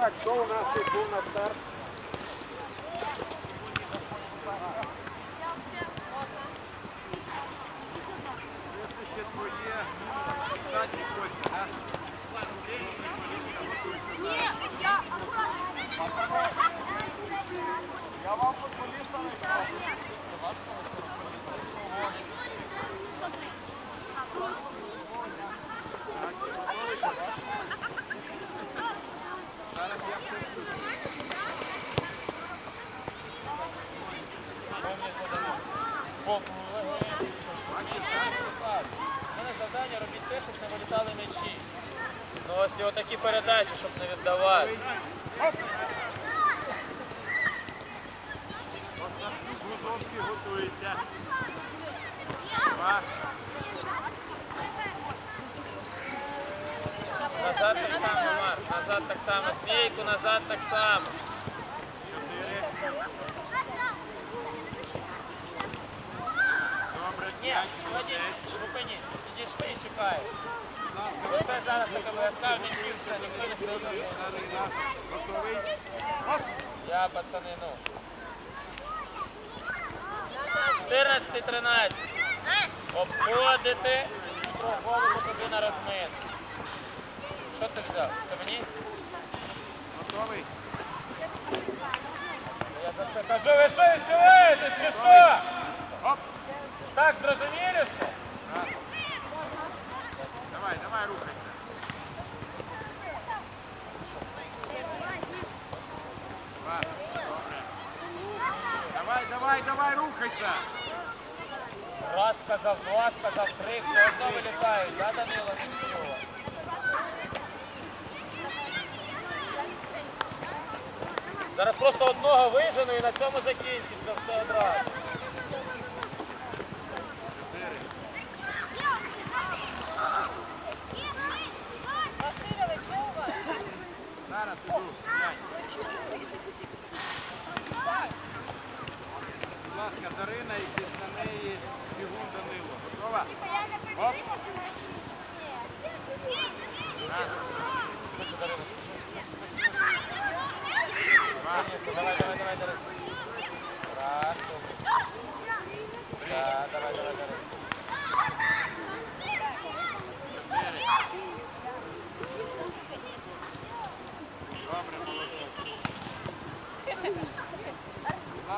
Marcou na segunda-feira. Мене завдання робіть те, щоб не вилітали м'ячі. Ну ось отакі передачі, щоб не віддавати. Назад так само, Марк, назад так само. Смійку, назад так само. Ніхто не Готовий? Я, пацани, ну. 14-13. Обходити голову тобі на розмин. Що ти взяв? Це мені? Готовий? Я за це кажу, ви що відчуваєте, чи що? Оп. Так зрозуміли все? Раз. Давай, давай, рухайся. Два. Добре. Давай, давай, давай, рухайся. Раз сказав, два сказав, три, все одно вилітають, да, Данило Нічого? Зараз просто одного вижену і на цьому закінчиться все одразу. Зараз іду. Глянь. Будь ласка, Дарина і після неї бігун Данило. Готова? Оп. Давай, давай, давай, давай. Раз, добре. Да, давай, давай,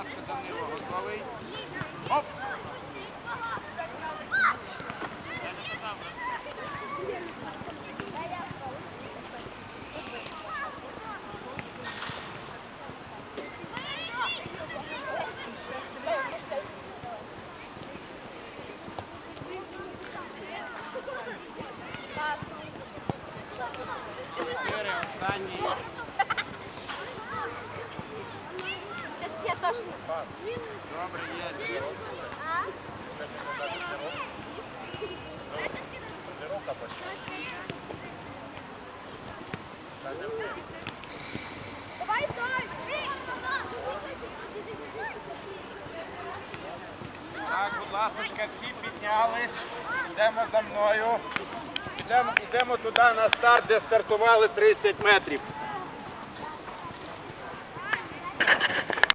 ласка, Данило, готовий? Оп! Чотири, останній. Добре, є. Тренировка пошла. Так, будь ласка, всі піднялись. Йдемо за мною. Йдемо туди на старт, де стартували 30 метрів.